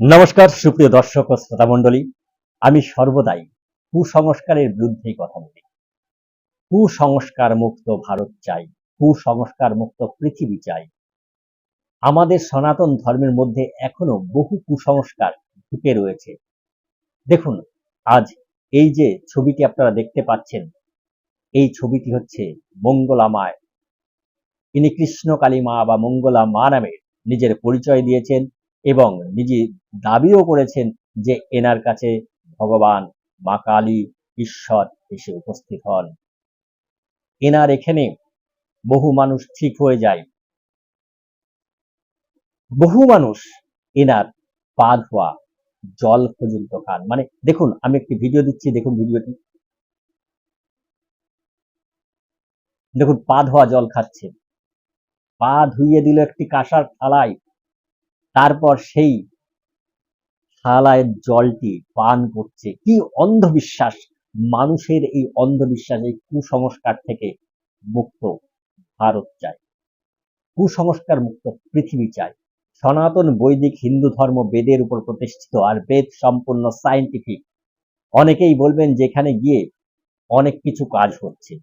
নমস্কার, সুপ্রিয় দর্শক ও শ্রোতা মণ্ডলী। আমি সর্বদাই কুসংস্কারের বিরুদ্ধেই কথা বলি। কুসংস্কার মুক্ত ভারত চাই, কুসংস্কার মুক্ত পৃথিবী চাই। আমাদের সনাতন ধর্মের মধ্যে এখনও বহু কুসংস্কার ঢুকে রয়েছে। দেখুন, আজ এই যে ছবিটি আপনারা দেখতে পাচ্ছেন, এই ছবিটি হচ্ছে মঙ্গলামায় ইনি কৃষ্ণকালী মা বা মঙ্গলা মা নামে নিজের পরিচয় দিয়েছেন। এবং নিজে দাবিও করেছেন যে এনার কাছে ভগবান মা কালী ঈশ্বর এসে উপস্থিত হন। এনার এখানে বহু মানুষ ঠিক হয়ে যায়। বহু মানুষ এনার পা ধোয়া, জল পর্যন্ত খান। মানে দেখুন, আমি একটি ভিডিও দিচ্ছি, দেখুন ভিডিওটি। দেখুন, পা ধোয়া, জল খাচ্ছে। পা ধুইয়ে দিল একটি কাঁসার থালায়। তারপর সেই থালায় জলটি পান করছে। কি অন্ধবিশ্বাস! মানুষের এই অন্ধবিশ্বাস, এই কুসংস্কার থেকে মুক্ত ভারত চাই। কুসংস্কার মুক্ত পৃথিবী চাই। সনাতন বৈদিক হিন্দু ধর্ম বেদের উপর প্রতিষ্ঠিত আর বেদ সম্পূর্ণ সায়েন্টিফিক অনেকেই বলবেন যেখানে গিয়ে অনেক কিছু কাজ হচ্ছে,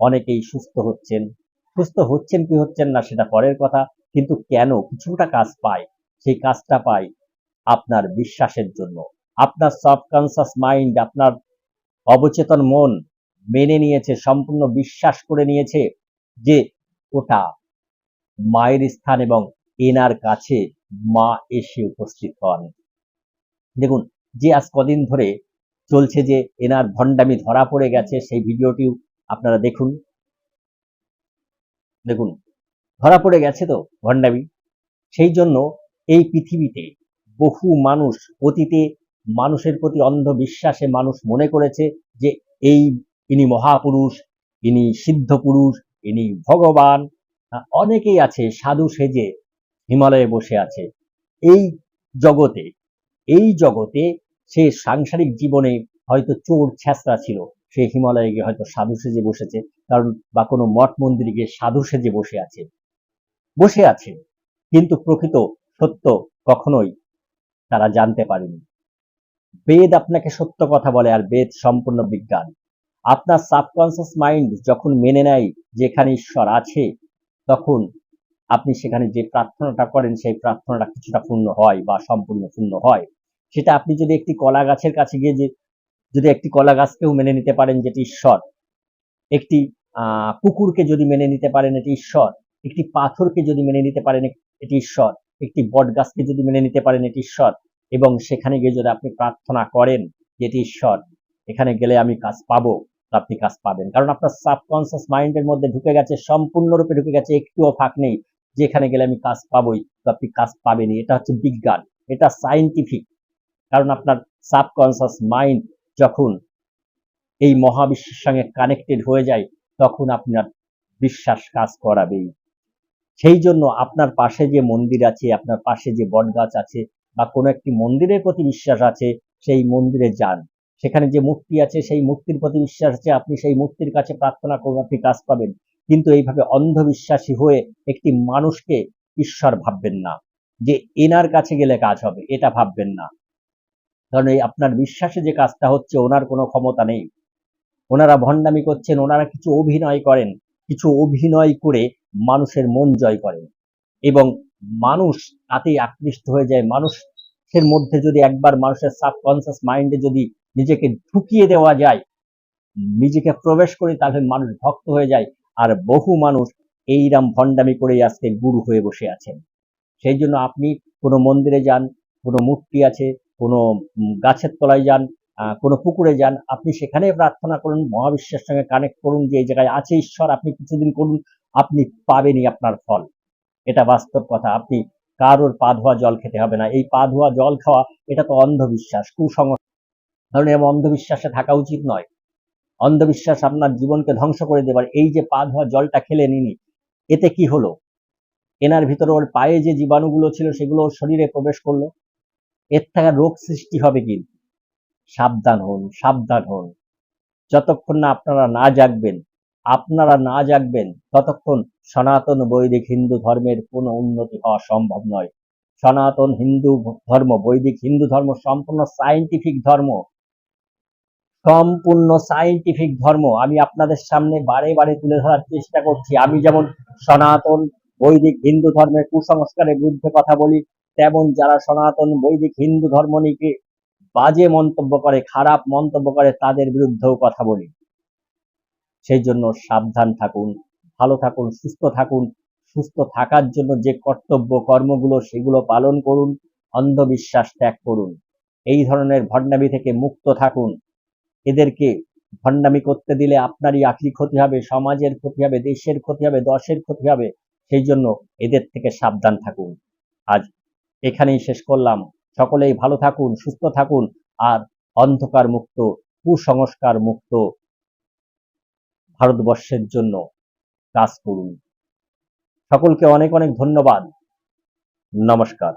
অনেকেই সুস্থ হচ্ছেন। সুস্থ হচ্ছেন কি হচ্ছেন না সেটা পরের কথা, কিন্তু কেন কিছুটা কাজ পায়। সেই কাজটা পাই আপনার বিশ্বাসের জন্য। আপনার সাবকনসিয়াস মাইন্ড আপনার অবচেতন মন মেনে নিয়েছে, সম্পূর্ণ বিশ্বাস করে নিয়েছে যে ওটা মায়ের স্থান এবং এনার কাছে মা এসে উপস্থিত হন। দেখুন, যে আজ কদিন ধরে চলছে যে এনার ভণ্ডামি ধরা পড়ে গেছে, সেই ভিডিওটিও আপনারা দেখুন। দেখুন, ধরা পড়ে গেছে তো ভণ্ডামি। সেই জন্য এই পৃথিবীতে বহু মানুষ অতীতে মানুষের প্রতি অন্ধবিশ্বাসে মানুষ মনে করেছে যে এই ইনি মহাপুরুষ, ইনি সিদ্ধ পুরুষ, ইনি ভগবান। অনেকেই আছে সাধু সেজে হিমালয়ে বসে আছে। এই জগতে এই জগতে সে সাংসারিক জীবনে হয়তো চোর ছ্যাঁচড়া ছিল। সে হিমালয়ে গিয়ে হয়তো সাধু সেজে বসেছে, কারণ বা কোনো মঠ মন্দিরে গিয়ে সাধু সেজে বসে আছে। বসে আছে, কিন্তু প্রকৃত সত্য কখনোই তারা জানতে পারেনি। বেদ আপনাকে সত্য কথা বলে আর বেদ সম্পূর্ণ বিজ্ঞান। আপনার সাবকনসিয়াস মাইন্ড যখন মেনে নেয় যেখানে ঈশ্বর আছে, তখন আপনি সেখানে যে প্রার্থনাটা করেন সেই প্রার্থনাটা কিছুটা পূর্ণ হয় বা সম্পূর্ণ পূর্ণ হয়। সেটা আপনি যদি একটি কলা গাছের কাছে গিয়ে যে, যদি একটি কলা গাছকেও মেনে নিতে পারেন যেটি ঈশ্বর, একটি কুকুরকে যদি মেনে নিতে পারেন এটি ঈশ্বর, একটি পাথরকে যদি মেনে নিতে পারেন এটি ঈশ্বর একটি বট গাছকে যদি মেনে নিতে পারেন, এটি ঈশ্বর। এবং সেখানে গিয়ে যদি আপনি প্রার্থনা করেন যে এটি ঈশ্বর, এখানে গেলে আমি কাজ পাবো আপনি কাজ পাবেন। কারণ আপনার সাবকনসিয়াস মাইন্ডের মধ্যে ঢুকে গেছে, সম্পূর্ণরূপে ঢুকে গেছে, একটুও ফাঁক নেই। যেখানে গেলে আমি কাজ পাবোই, তো আপনি কাজ পাবেনই। এটা হচ্ছে বিজ্ঞান, এটা সাইন্টিফিক কারণ আপনার সাবকনসিয়াস মাইন্ড যখন এই মহাবিশ্বের সঙ্গে কানেক্টেড হয়ে যায়, তখন আপনার বিশ্বাস কাজ করাবেই। সেই জন্য আপনার পাশে যে মন্দির আছে, আপনার পাশে যে বটগাছ আছে বা কোনো একটি মন্দিরের প্রতি বিশ্বাস আছে, সেই মন্দিরে যান। সেখানে যে মূর্তি আছে, সেই মূর্তির প্রতি বিশ্বাস আছে, আপনি সেই মূর্তির কাছে প্রার্থনা করুন, আপনি কাজ পাবেন। কিন্তু এইভাবে অন্ধবিশ্বাসী হয়ে একটি মানুষকে ঈশ্বর ভাববেন না, যে এনার কাছে গেলে কাজ হবে, এটা ভাববেন না। কারণ এই আপনার বিশ্বাসে যে কাজটা হচ্ছে, ওনার কোনো ক্ষমতা নেই। ওনারা ভণ্ডামি করছেন, ওনারা কিছু অভিনয় করেন। কিছু অভিনয় করে মানুষের মন জয় করেন এবং মানুষ তাতেই আকৃষ্ট হয়ে যায়। মানুষের মধ্যে যদি একবার মানুষের সাবকনসিয়াস মাইন্ডে যদি নিজেকে ঢুকিয়ে দেওয়া যায়, নিজেকে প্রবেশ করে তাহলে মানুষ ভক্ত হয়ে যায়। আর বহু মানুষ এইরাম ভণ্ডামি করেই আজকে গুরু হয়ে বসে আছেন। সেই জন্য আপনি কোনো মন্দিরে যান, কোনো মূর্তি আছে, কোনো গাছের তলায় যান কোনো পুকুরে যান, আপনি সেখানে প্রার্থনা করুন, মহাবিশ্বের সঙ্গে কানেক্ট করুন যে এই জায়গায় আছে ঈশ্বর, আপনি কিছুদিন করুন, আপনি পাবেনই আপনার ফল। এটা বাস্তব কথা, আপনি কারোর পা ধোয়া জল খেতে হবে না। এই পা ধোয়া জল খাওয়া, এটা তো অন্ধবিশ্বাস, কুসংস্কার। এমন অন্ধবিশ্বাসে থাকা উচিত নয়। অন্ধবিশ্বাস আপনার জীবনকে ধ্বংস করে দেবার এই যে পা ধোয়া জলটা খেলে নিনি এতে কি হলো? এনার ভিতরে ওর পায়ে যে জীবাণুগুলো ছিল, সেগুলো ওর শরীরে প্রবেশ করল। এর থেকে রোগ সৃষ্টি হবে কিন্তু। সাবধান হন সাবধান হন। যতক্ষণ না আপনারা না জাগবেন, আপনারা না জাগবেন, ততক্ষণ সনাতন বৈদিক হিন্দু ধর্মের কোনো উন্নতি হওয়া সম্ভব নয়। সনাতন হিন্দু ধর্ম, বৈদিক হিন্দু ধর্ম সম্পূর্ণ সায়েন্টিফিক ধর্ম। সম্পূর্ণ সায়েন্টিফিক ধর্ম। আমি আপনাদের সামনে বারে বারে তুলে ধরার চেষ্টা করছি। আমি যেমন সনাতন বৈদিক হিন্দু ধর্মের কুসংস্কারের বিরুদ্ধে কথা বলি, তেমন যারা সনাতন বৈদিক হিন্দু ধর্ম নিয়ে বাজে মন্তব্য করে, খারাপ মন্তব্য করে তাদের বিরুদ্ধেও কথা বলি। সেই জন্য সাবধান থাকুন, ভালো থাকুন, সুস্থ থাকুন। সুস্থ থাকার জন্য যে কর্তব্য, কর্মগুলো, সেগুলো পালন করুন, অন্ধবিশ্বাস ত্যাগ করুন। এই ধরনের ভণ্ডামি থেকে মুক্ত থাকুন। এদেরকে ভণ্ডামি করতে দিলে আপনারই আখি ক্ষতি হবে, সমাজের ক্ষতি হবে, দেশের ক্ষতি হবে, দশের ক্ষতি হবে। সেই জন্য এদের থেকে সাবধান থাকুন। আজ এখানেই শেষ করলাম। সকলেই ভালো থাকুন, সুস্থ থাকুন, আর অন্ধকার মুক্ত, কুসংস্কার মুক্ত ভারতবর্ষের জন্য কাজ করুন। সকলকে অনেক অনেক ধন্যবাদ। নমস্কার।